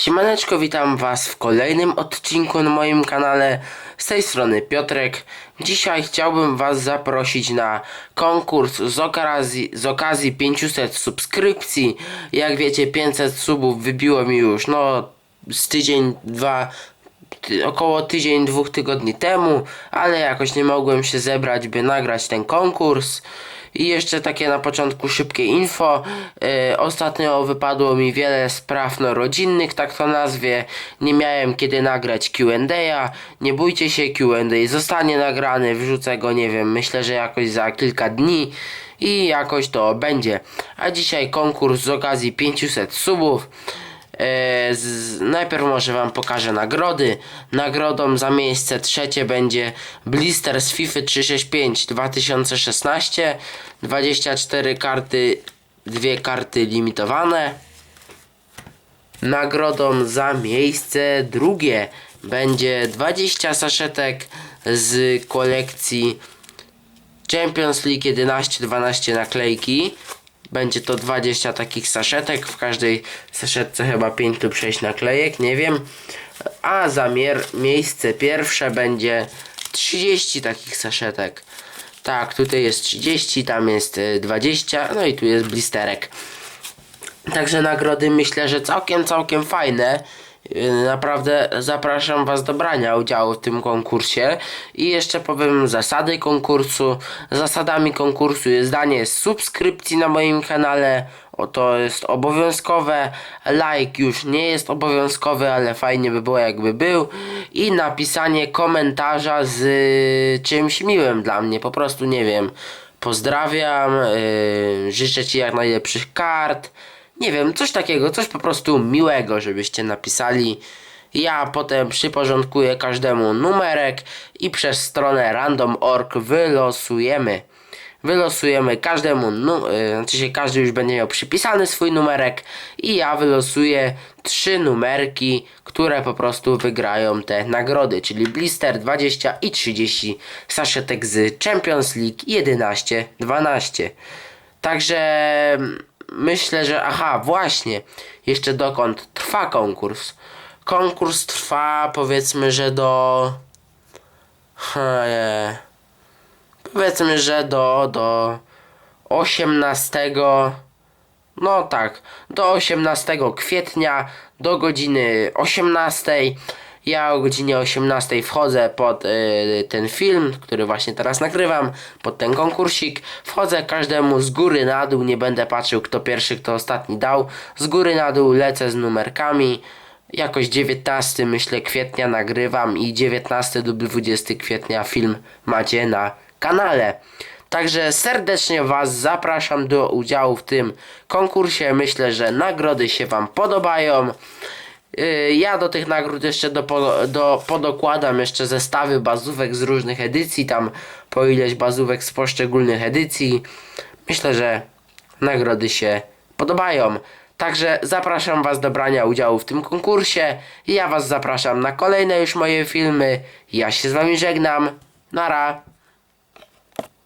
Siemaneczko, witam was w kolejnym odcinku na moim kanale. Z tej strony Piotrek. Dzisiaj chciałbym was zaprosić na konkurs z okazji, z okazji 500 subskrypcji. Jak wiecie 500 subów wybiło mi już no z tydzień, dwa, około tydzień, dwóch tygodni temu, ale jakoś nie mogłem się zebrać, by nagrać ten konkurs. I jeszcze takie na początku szybkie info. E, ostatnio wypadło mi wiele spraw no, rodzinnych, tak to nazwie. Nie miałem kiedy nagrać Q&A. Nie bójcie się, Q&A zostanie nagrany, wrzucę go, nie wiem, myślę, że jakoś za kilka dni i jakoś to będzie. A dzisiaj konkurs z okazji 500 subów. E, z, najpierw może wam pokażę nagrody. Nagrodą za miejsce trzecie będzie blister z FIFA 365 2016. 24 karty, dwie karty limitowane. Nagrodą za miejsce drugie będzie 20 saszetek z kolekcji Champions League 11-12 naklejki. Będzie to 20 takich saszetek. W każdej saszetce chyba 5 lub 6 naklejek, nie wiem. A zamiar miejsce pierwsze będzie 30 takich saszetek. Tak, tutaj jest 30, tam jest y, 20, no i tu jest blisterek. Także nagrody myślę, że całkiem, całkiem fajne. Yy, Naprawdę zapraszam Was do brania udziału w tym konkursie. I jeszcze powiem zasady konkursu. Zasadami konkursu jest danie subskrypcji na moim kanale. O, to jest obowiązkowe. Like już nie jest obowiązkowy, ale fajnie by było jakby był. I napisanie komentarza z y, czymś miłym dla mnie. Po prostu nie wiem. Pozdrawiam. Yy, życzę Ci jak najlepszych kart. Nie wiem, coś takiego, coś po prostu miłego, żebyście napisali. Ja potem przyporządkuję każdemu numerek i przez stronę random.org wylosujemy. Wylosujemy każdemu, y, znaczy się każdy już będzie miał przypisany swój numerek i ja wylosuję trzy numerki, które po prostu wygrają te nagrody, czyli blister 20 i 30 saszetek z Champions League 11-12. Także myślę, że aha, właśnie, jeszcze dokąd trwa konkurs. Konkurs trwa powiedzmy, że do he, powiedzmy, że do do 18 no tak, do 18 kwietnia do godziny 18. Ja o godzinie 18 wchodzę pod y, ten film, który właśnie teraz nagrywam, pod ten konkursik. Wchodzę każdemu z góry na dół, nie będę patrzył kto pierwszy, kto ostatni dał. Z góry na dół lecę z numerkami. Jakoś 19 myślę kwietnia nagrywam i 19 do 20 kwietnia film macie na kanale. Także serdecznie Was zapraszam do udziału w tym konkursie. Myślę, że nagrody się Wam podobają. Yy, Ja do tych nagród jeszcze do, do, podokładam jeszcze zestawy bazówek z różnych edycji, tam po ileś bazówek z poszczególnych edycji. Myślę, że nagrody się podobają. Także zapraszam Was do brania udziału w tym konkursie. Ja Was zapraszam na kolejne już moje filmy. Ja się z Wami żegnam. Nara.